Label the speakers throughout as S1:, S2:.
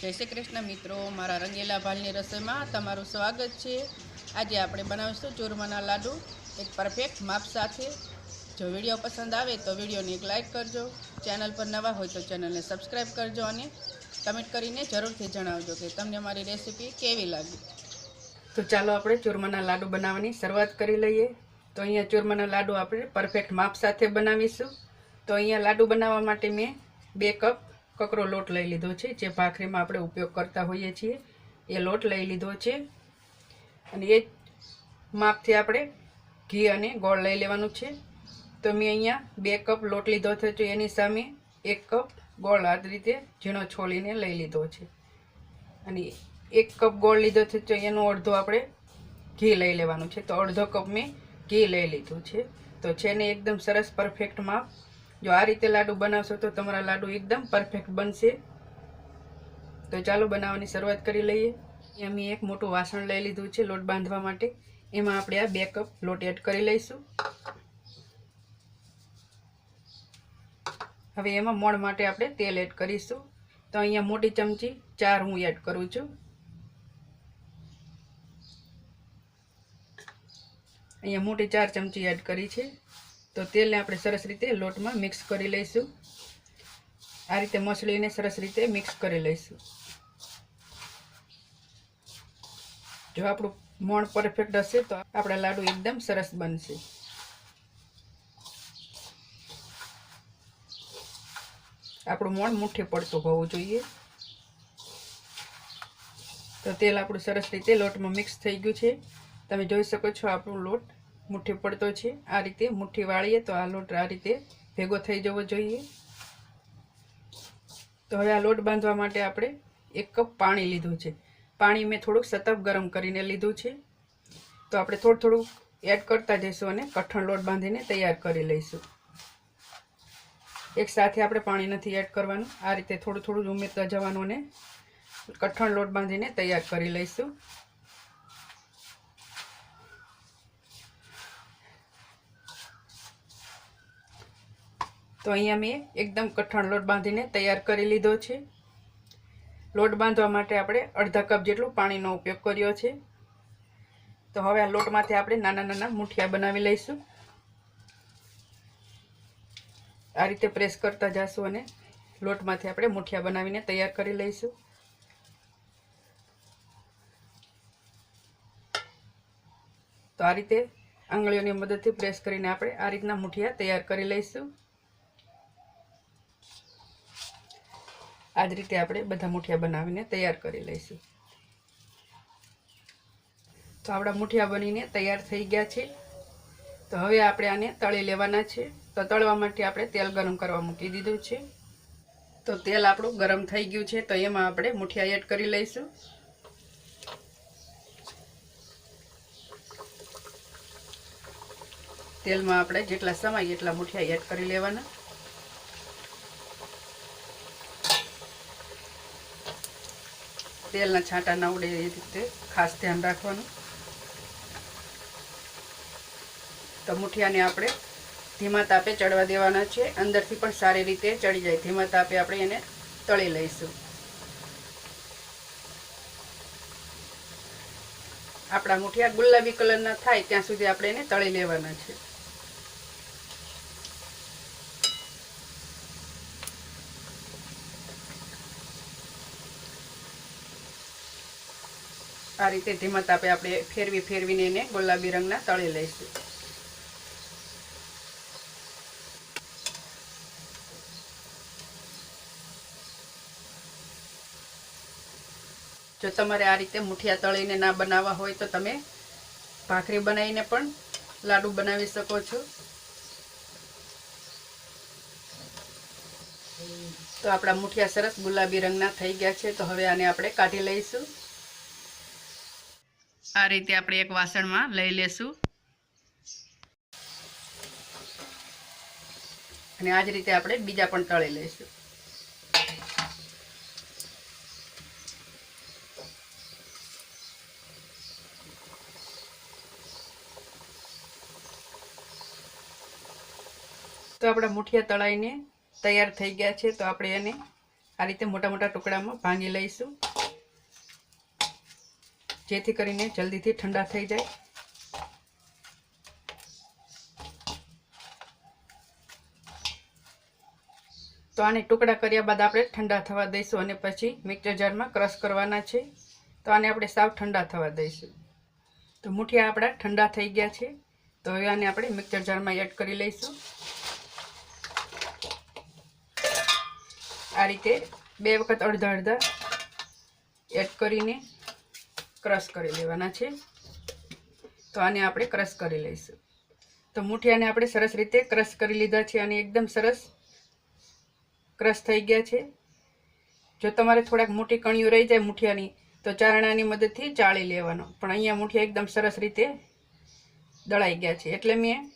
S1: જય શ્રી કૃષ્ણ મિત્રો, મારા રંગીલા ભાલની રસોઈમાં તમારું સ્વાગત છે. આજે આપણે બનાવીશું ચૂરમાના લાડુ, એક પરફેક્ટ માપ સાથે. જો વીડિયો પસંદ આવે તો વિડીયોને એક લાઇક કરજો, ચેનલ પર નવા હોય તો ચેનલને સબસ્ક્રાઈબ કરજો અને કમેન્ટ કરીને જરૂરથી જણાવજો કે તમને મારી રેસીપી કેવી લાગી. તો ચાલો આપણે ચૂરમાના લાડુ બનાવવાની શરૂઆત કરી લઈએ. તો અહીંયા ચૂરમાના લાડુ આપણે પરફેક્ટ માપ સાથે બનાવીશું. તો અહીંયા લાડુ બનાવવા માટે મેં બે કપ કકરો લોટ લઈ લીધો છે, જે ભાખરીમાં આપણે ઉપયોગ કરતા હોઈએ છીએ. એ લોટ લઈ લીધો છે અને એ માપથી આપણે ઘી અને ગોળ લઈ લેવાનું છે. તો મેં અહીંયા બે કપ લોટ લીધો છે, તો એની સામે એક કપ ગોળ આ રીતે ઝીણો છોલીને લઈ લીધો છે. અને એક કપ ગોળ લીધો છે, તો એનો અડધો આપણે ઘી લઈ લેવાનું છે. તો અડધો કપ મેં ઘી લઈ લીધું છે. તો છે ને એકદમ સરસ પરફેક્ટ માપ જો આ રીતે લાડુ બનાવશો તો તમારા લાડુ એકદમ પરફેક્ટ બનશે. તો ચાલો બનાવવાની શરૂઆત કરી લઈએ. અહીંયા મેં એક મોટું વાસણ લઈ લીધું છે લોટ બાંધવા માટે. એમાં આપણે આ બે કપ લોટ એડ કરી લઈશું. હવે એમાં મોણ માટે આપણે તેલ એડ કરીશું. તો અહીંયા મોટી ચમચી ચાર હું એડ કરું છું. અહીંયા મોટી ચાર ચમચી એડ કરી છે. તો તેલને આપણે સરસ રીતે લોટમાં મિક્સ કરી લઈશું. આ રીતે મસળીને સરસ રીતે મિક્સ કરી લઈશું. જો આપણું મોણ પરફેક્ટ હશે તો આપણા લાડુ એકદમ સરસ બનશે. આપણું મોણ મુઠ્ઠી પડતું હોવું જોઈએ. તો તેલ આપણું સરસ રીતે લોટમાં મિક્સ થઈ ગયું છે. તમે જોઈ શકો છો આપણું લોટ મુઠ્ઠી પડતો છે. આ રીતે મુઠ્ઠી વાળીએ તો આ લોટ આ રીતે ભેગો થઈ જવો જોઈએ. તો હવે આ લોટ બાંધવા માટે આપણે એક કપ પાણી લીધું છે. પાણી મેં થોડુંક સતત ગરમ કરીને લીધું છે. તો આપણે થોડું થોડું એડ કરતા જઈશું અને કઠણ લોટ બાંધીને તૈયાર કરી લઈશું. એક સાથે આપણે પાણી નથી એડ કરવાનું. આ રીતે થોડું થોડું ઉમેરતા જવાનું અને કઠણ લોટ બાંધીને તૈયાર કરી લઈશું. તો અહીંયા મેં એકદમ કઠણ લોટ બાંધીને તૈયાર કરી લીધો છે. લોટ બાંધવા માટે આપણે અડધા કપ જેટલું પાણીનો ઉપયોગ કર્યો છે. તો હવે આ લોટમાંથી આપણે નાના નાના મુઠિયા બનાવી લઈશું. આ રીતે પ્રેસ કરતા જઈશું અને લોટમાંથી આપણે મુઠિયા બનાવીને તૈયાર કરી લઈશું. તો આ રીતે આંગળીઓની મદદથી પ્રેસ કરીને આપણે આ રીતના મુઠિયા તૈયાર કરી લઈશું. આ જ રીતે આપણે બધા મુઠિયા બનાવીને તૈયાર કરી લઈશું. તો આપણા મુઠિયા બનીને તૈયાર થઈ ગયા છે. તો હવે આપણે આને તળી લેવાના છે. તો તળવા માટે આપણે તેલ ગરમ કરવા મૂકી દીધું છે. તો તેલ આપણું ગરમ થઈ ગયું છે, તો એમાં આપણે મુઠિયા એડ કરી લઈશું. તેલમાં આપણે જેટલા સમાય એટલા મુઠિયા એડ કરી લેવાના. તેલના છાંટા ના ઉડે એ રીતે ખાસ ધ્યાન રાખવાનું. તો આપણે ધીમા તાપે ચડવા દેવાના છે. અંદરથી પણ સારી રીતે ચડી જાય. ધીમા તાપે આપણે એને તળી લઈશું. આપણા મુઠિયા ગુલાબી કલરના થાય ત્યાં સુધી આપણે એને તળી લેવાના છે. આ રીતે ધીમા તાપે આપણે ફેરવી ફેરવીને એને ગુલાબી રંગના તળી લઈશું. જો તમારે આ રીતે મુઠિયા તળીને ના બનાવવા હોય તો તમે ભાખરી બનાવીને પણ લાડુ બનાવી શકો છો. તો આપણા મુઠિયા સરસ ગુલાબી રંગના થઈ ગયા છે, તો હવે આને આપણે કાઢી લઈશું. આ રીતે આપણે એક વાસણમાં લઈ લેશું. અને આ જ રીતે આપણે બીજા પણ તળી લઈશું. તો આપણા મુઠિયા તળાઈને તૈયાર થઈ ગયા છે, તો આપણે એને આ રીતે મોટા મોટા ટુકડામાં ભાંગી લઈશું. જેથી કરીને જલ્દીથી ઠંડા થઈ જાય. તો આને ટુકડા કર્યા બાદ આપણે ઠંડા થવા દઈશું અને પછી મિક્સર જારમાં ક્રશ કરવાના છે. તો આને આપણે સાવ ઠંડા થવા દઈશું. તો મુઠિયા આપણા ઠંડા થઈ ગયા છે. તો હવે આને આપણે મિક્સર જારમાં એડ કરી લઈશું. આ રીતે બે વખત અડધા અડધા એડ કરીને ક્રશ કરી લેવાના છે. તો આને આપણે ક્રશ કરી લઈશું. તો મુઠિયાને આપણે સરસ રીતે ક્રશ કરી લીધા છે અને એકદમ સરસ ક્રશ થઈ ગયા છે. જો તમારે થોડાક મોટી કણીઓ રહી જાય મુઠિયાની, તો ચારણાની મદદથી ચાળી લેવાનો. પણ અહીંયા મુઠિયા એકદમ સરસ રીતે દળાઈ ગયા છે. એટલે મેં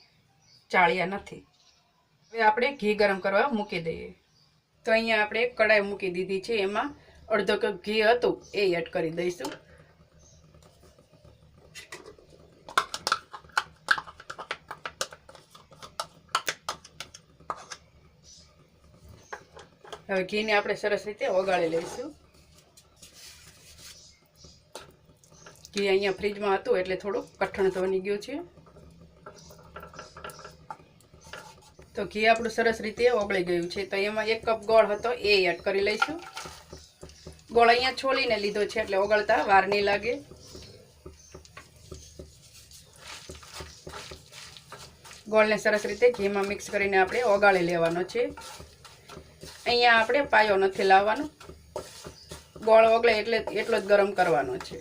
S1: ચાળ્યા નથી. હવે આપણે ઘી ગરમ કરવા મૂકી દઈએ. તો અહીંયા આપણે કડાઈ મૂકી દીધી છે. એમાં અડધો કપ ઘી હતું, એ એડ કરી દઈશું. હવે ઘીને આપણે સરસ રીતે ઓગાળી લઈશું. ઘી અહીંયા ફ્રીજમાં હતું એટલે થોડું કઠણ બની ગયું છે. તો ઘી આપણું સરસ રીતે ઓગળી ગયું છે. તો એમાં એક કપ ગોળ હતો, એ એડ કરી લઈશું. ગોળ અહીંયા છોલીને લીધો છે એટલે ઓગળતા વાર નહીં લાગે. ગોળને સરસ રીતે ઘીમાં મિક્સ કરીને આપણે ઓગાળી લેવાનો છે. અહીંયા આપણે પાયો નથી લાવવાનો. ગોળ ઓગળે એટલે એટલો જ ગરમ કરવાનો છે.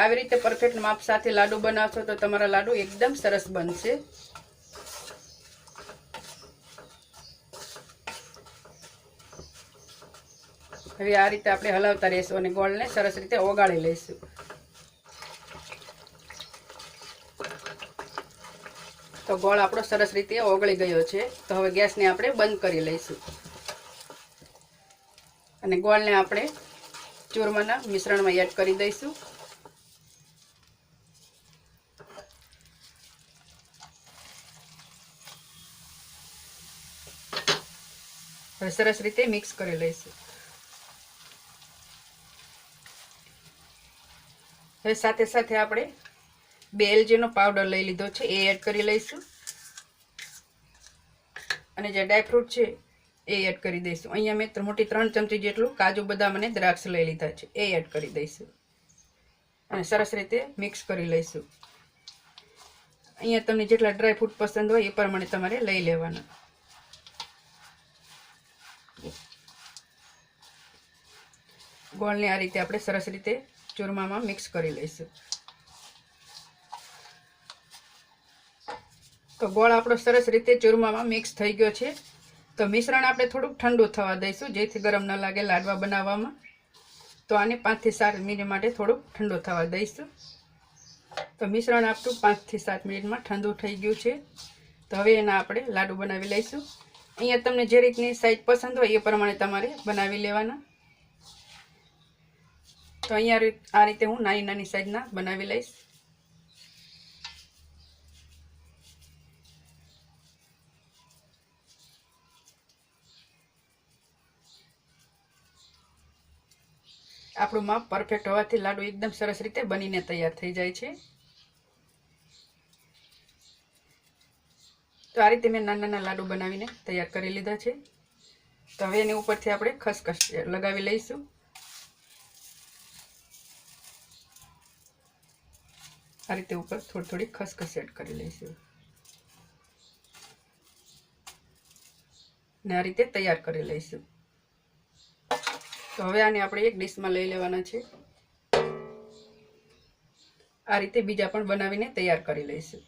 S1: આવી રીતે પરફેક્ટ માપ સાથે લાડુ બનાવશો તો તમારા લાડુ એકદમ સરસ બનશે. હવે આ રીતે આપણે હલાવતા રહીશું અને ગોળને સરસ રીતે ઓગાળી લઈશું. તો ગોળ આપણો સરસ રીતે ઓગળી ગયો છે. તો હવે ગેસને આપણે બંધ કરી લઈશું. અને ગોળને આપણે ચૂરમાના મિશ્રણમાં એડ કરી દઈશું. સરસ રીતે મિક્સ કરી લઈશું. હવે સાથે સાથે આપણે બે એલજીનો પાવડર લઈ લીધો છે, એ એડ કરી લઈશું. અને જે ડ્રાયફ્રૂટ છે, એ એડ કરી દઈશું. અહીંયા મેં મોટી ત્રણ ચમચી જેટલું કાજુ, બદામ અને દ્રાક્ષ લઈ લીધા છે, એ એડ કરી દઈશું. અને સરસ રીતે મિક્સ કરી લઈશું. અહીંયા તમને જેટલા ડ્રાયફ્રૂટ પસંદ હોય એ પ્રમાણે તમારે લઈ લેવાના. ગોળને આ રીતે આપણે સરસ રીતે ચૂરમામાં મિક્સ કરી લઈશું. તો ગોળ આપણો સરસ રીતે ચૂરમામાં મિક્સ થઈ ગયો છે. તો મિશ્રણ આપણે થોડુંક ઠંડુ થવા દઈશું, જેથી ગરમ ન લાગે લાડવા બનાવવામાં. તો આને પાંચથી સાત મિનિટ માટે થોડુંક ઠંડુ થવા દઈશું. તો મિશ્રણ આપણું પાંચથી સાત મિનિટમાં ઠંડુ થઈ ગયું છે. તો હવે એના આપણે લાડુ બનાવી લઈશું. અહીંયા તમને જે રીતની સાઈઝ પસંદ હોય એ પ્રમાણે તમારે બનાવી લેવાના. તો અહીંયા આ રીતે હું નાની નાની સાઈઝના બનાવી લઈશ. આપણું માપ પરફેક્ટ હોવાથી લાડુ એકદમ સરસ રીતે બનીને તૈયાર થઈ જાય છે. તો આ રીતે મેં નાના નાના લાડુ બનાવીને તૈયાર કરી લીધા છે. તો હવે એની ઉપરથી આપણે ખસખસ લગાવી લઈશું. આ રીતે ઉપર થોડી થોડી ખસખસ એડ કરી લઈશું. ને આ રીતે તૈયાર કરી લઈશું. તો હવે આને આપણે એક ડીશમાં લઈ લેવાના છે. આ રીતે બીજા પણ બનાવીને તૈયાર કરી લઈશું.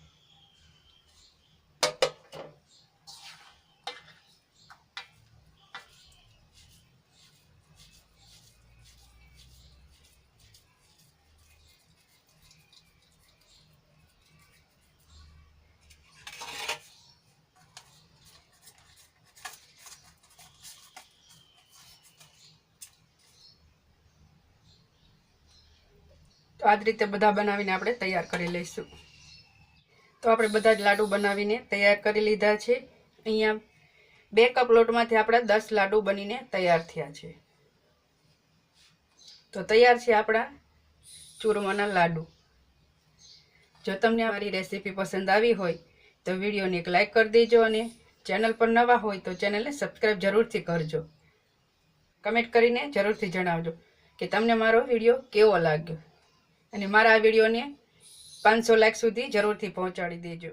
S1: તો આ રીતે બધા બનાવીને આપણે તૈયાર કરી લઈશું. તો આપણે બધા જ લાડુ બનાવીને તૈયાર કરી લીધા છે. અહીંયા બે કપ લોટમાંથી આપણા દસ લાડુ બનીને તૈયાર થયા છે. તો તૈયાર છે આપણા ચૂરમાના લાડુ. જો તમને મારી રેસીપી પસંદ આવી હોય તો વિડીયોને એક લાઈક કરી દેજો અને ચેનલ પર નવા હોય તો ચેનલને સબસ્ક્રાઈબ જરૂરથી કરજો. કમેન્ટ કરીને જરૂરથી જણાવજો કે તમને મારો વીડિયો કેવો લાગ્યો. અને મારા આ વિડીયોને પાંચસો લાખ સુધી જરૂરથી પહોંચાડી દેજો.